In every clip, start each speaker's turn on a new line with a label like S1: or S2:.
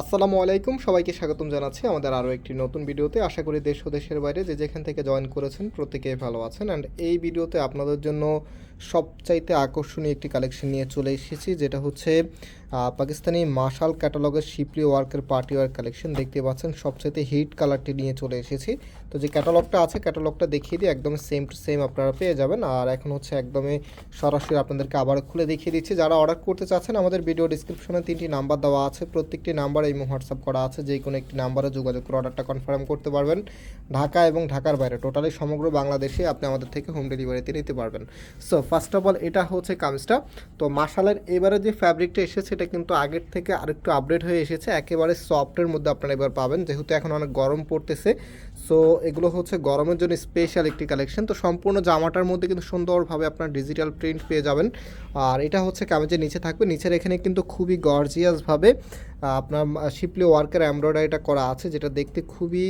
S1: আসসালামু আলাইকুম, সবাইকে স্বাগতম জানাচ্ছি আমাদের আরও একটি নতুন ভিডিওতে। আশা করি দেশ ও দেশের বাইরে যে যেখান থেকে জয়েন করেছেন প্রত্যেকেই ভালো আছেন। অ্যান্ড এই ভিডিওতে আপনাদের জন্য সবচাইতে আকর্ষণীয় একটি কালেকশন নিয়ে চলে এসেছি, যেটা হচ্ছে পাকিস্তানি মার্শাল ক্যাটালগের শিপলি ওয়ার্কের পার্টি ওয়ার কালেকশন দেখতে পাচ্ছেন, সবচাইতে হিট কালারটি নিয়ে চলে এসেছি। তো যে ক্যাটালগটা আছে ক্যাটালগটা দেখিয়ে দিই একদম সেম টু সেম আপনারা পেয়ে যাবেন। আর এখন হচ্ছে একদমই সরাসরি আপনাদেরকে আবার খুলে দেখিয়ে দিচ্ছি। যারা অর্ডার করতে চাচ্ছেন, আমাদের ভিডিও ডিসক্রিপশনে তিনটি নাম্বার দেওয়া আছে। প্রত্যেকটি নাম্বার এই হোয়াটসঅ্যাপ করা আছে। যে কোনো একটি নাম্বারে যোগাযোগ করে অর্ডারটা কনফার্ম করতে পারবেন। ঢাকা এবং ঢাকার বাইরে টোটালি সমগ্র বাংলাদেশে আপনি আমাদের থেকে হোম ডেলিভারিতে নিতে পারবেন। সো ফার্স্ট অফ অল এটা হচ্ছে কামিজটা। তো মার্শালের এবারে যে ফ্যাব্রিকটা এসেছে এটা কিন্তু আগের থেকে আরেকটু আপডেট হয়ে এসেছে। একেবারে সফটের মধ্যে আপনারা এবার পাবেন, যেহেতু এখন অনেক গরম পড়তেছে। সো এগুলো হচ্ছে গরমের জন্য স্পেশাল একটি কালেকশন তো সম্পূর্ণ জামাটার মধ্যে কিন্তু সুন্দরভাবে আপনার ডিজিটাল প্রিন্ট পেয়ে যাবেন। আর এটা হচ্ছে কামিজের নিচে থাকবে। নিচের এখানে কিন্তু খুবই গর্জিয়াসভাবে আপনার শিপলি ওয়ার্কের এমব্রয়ডারিটা করা আছে, যেটা দেখতে খুবই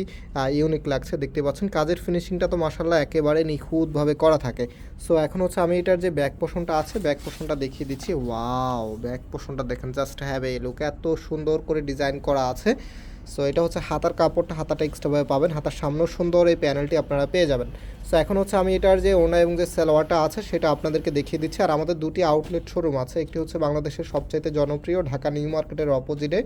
S1: ইউনিক লাগছে, দেখতে পাচ্ছেন। কাজের ফিনিশিংটা তো মাসাল্লাহ একেবারে নিখুঁতভাবে করা থাকে। সো এখন হচ্ছে আমি এটার যে ব্যাক পোষণটা আছে ব্যাক পোষণটা দেখিয়ে দিচ্ছি। ওয়াও ব্যাক পোষণটা দেখেন জাস্ট হ্যাভ এ লুক এত সুন্দর করে ডিজাইন করা আছে। সো এটা হচ্ছে হাতার কাপড়টা হাতাটা এক্সট্রাভাবে পাবেন। হাতার সামনেও সুন্দর এই প্যানেলটি আপনারা পেয়ে যাবেন। সো এখন হচ্ছে আমি এটার যে ওনা এবং যে সালোয়ারটা আছে, সেটা আপনাদেরকে দেখিয়ে দিচ্ছি। আর আমাদের দুটি আউটলেট শোরুম আছে। একটি হচ্ছে বাংলাদেশের সবচাইতে জনপ্রিয় ঢাকা নিউ মার্কেটের অপোজিটে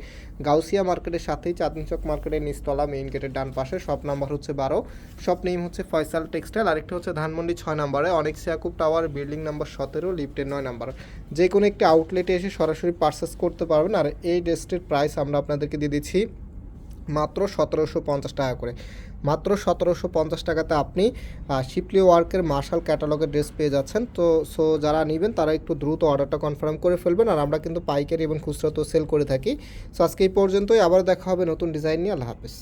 S1: গাউসিয়া মার্কেটের সাথেই চাঁদনি চক মার্কেটের নিচতলা মেইন গেটের ডান পাশে। শপ নাম্বার হচ্ছে বারো। শপ নেম হচ্ছে ফয়সাল টেক্সটাইল আরেকটি হচ্ছে ধানমন্ডি ছয় নাম্বারে। অনেক সিয়াকুব টাওয়ার বিল্ডিং নাম্বার সতেরো লিফটের নয় নাম্বার। যে কোনো একটি আউটলেটে এসে সরাসরি পার্সেস করতে পারবেন। আর এই ড্রেসটির প্রাইস আমরা আপনাদেরকে দিয়ে দিচ্ছি মাত্র সতেরোশো পঞ্চাশ টাকা করে। মাত্র সতেরোশো পঞ্চাশ টাকাতে আপনি শিপলি ওয়ার্কের মার্শাল ক্যাটালগের ড্রেস পেয়ে যাচ্ছেন। তো সো যারা নেবেন, তারা একটু দ্রুত অর্ডারটা কনফার্ম করে ফেলবেন। আর আমরা কিন্তু পাইকারি এবং খুচরা তো সেল করে থাকি। সো আজকে এই পর্যন্তই। আবার দেখা হবে নতুন ডিজাইন নিয়ে। আল্লাহ হাফেজ।